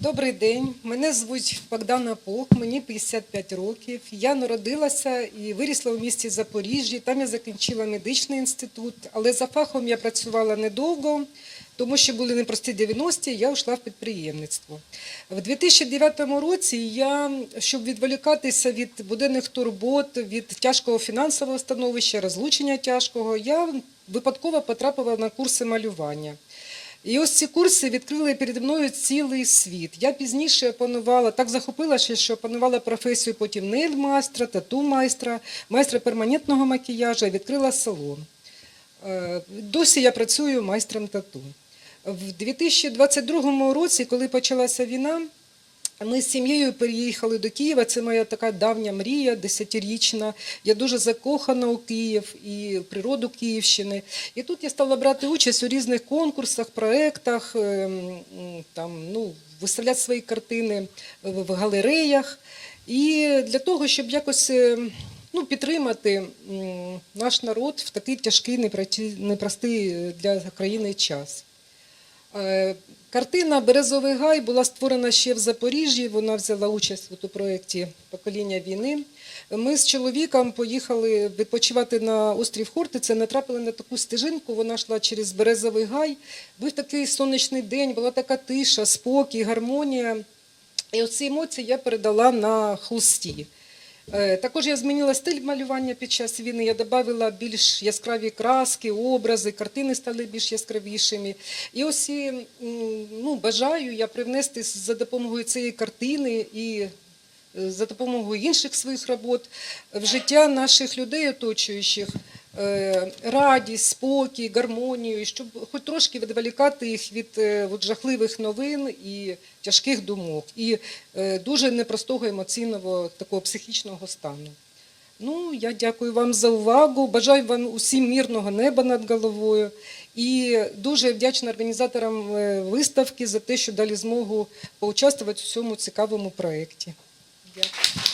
Добрий день, мене звуть Богдана Пох, мені 55 років. Я народилася і вирісла у місті Запоріжжі. Там я закінчила медичний інститут, але за фахом я працювала недовго, тому що були непрості 90-ті, я йшла в підприємництво. В 2009 році я, щоб відволікатися від буденних турбот, від тяжкого фінансового становища, розлучення тяжкого, я випадково потрапила на курси малювання. І ось ці курси відкрили переді мною цілий світ. Я пізніше опанувала, так захопилася, що опанувала професію потім нейль-майстра, тату-майстра, майстра перманентного макіяжу, відкрила салон. Е, Досі я працюю майстром тату. В 2022 році, коли почалася війна, ми з сім'єю переїхали до Києва. Це моя така давня мрія, десятирічна. Я дуже закохана у Київ і природу Київщини. І тут я стала брати участь у різних конкурсах, проєктах, ем, там, ну, виставляти свої картини в галереях. І для того, щоб якось е, ну, підтримати наш народ в такий тяжкий, непростий е, для країни час. Картина Березовий гай була створена ще в Запоріжжі. Вона взяла участь у проєкті Покоління війни. Ми з чоловіком поїхали відпочивати на острів Хортиця, натрапили на таку стежинку. Вона йшла через Березовий гай. Був такий сонячний день, була така тиша, спокій, гармонія. І оці емоції я передала на холсті. Е, Також я змінила стиль малювання під час війни. Я додала більш яскраві краски, образи, картини стали більш яскравішими. І ось ну, бажаю я привнести за допомогою цієї картини і е, за допомогою інших своїх робот в життя наших людей, оточуючих, радість, спокій, гармонію, щоб хоч трошки відволікати їх від е, от жахливих новин і тяжких думок, і е, дуже непростого емоційного такого психічного стану. Ну, я дякую вам за увагу. Бажаю вам усім мирного неба над головою. І дуже вдячна організаторам е, виставки за те, що дали змогу поучаствувати у цьому цікавому проєкті. Дякую.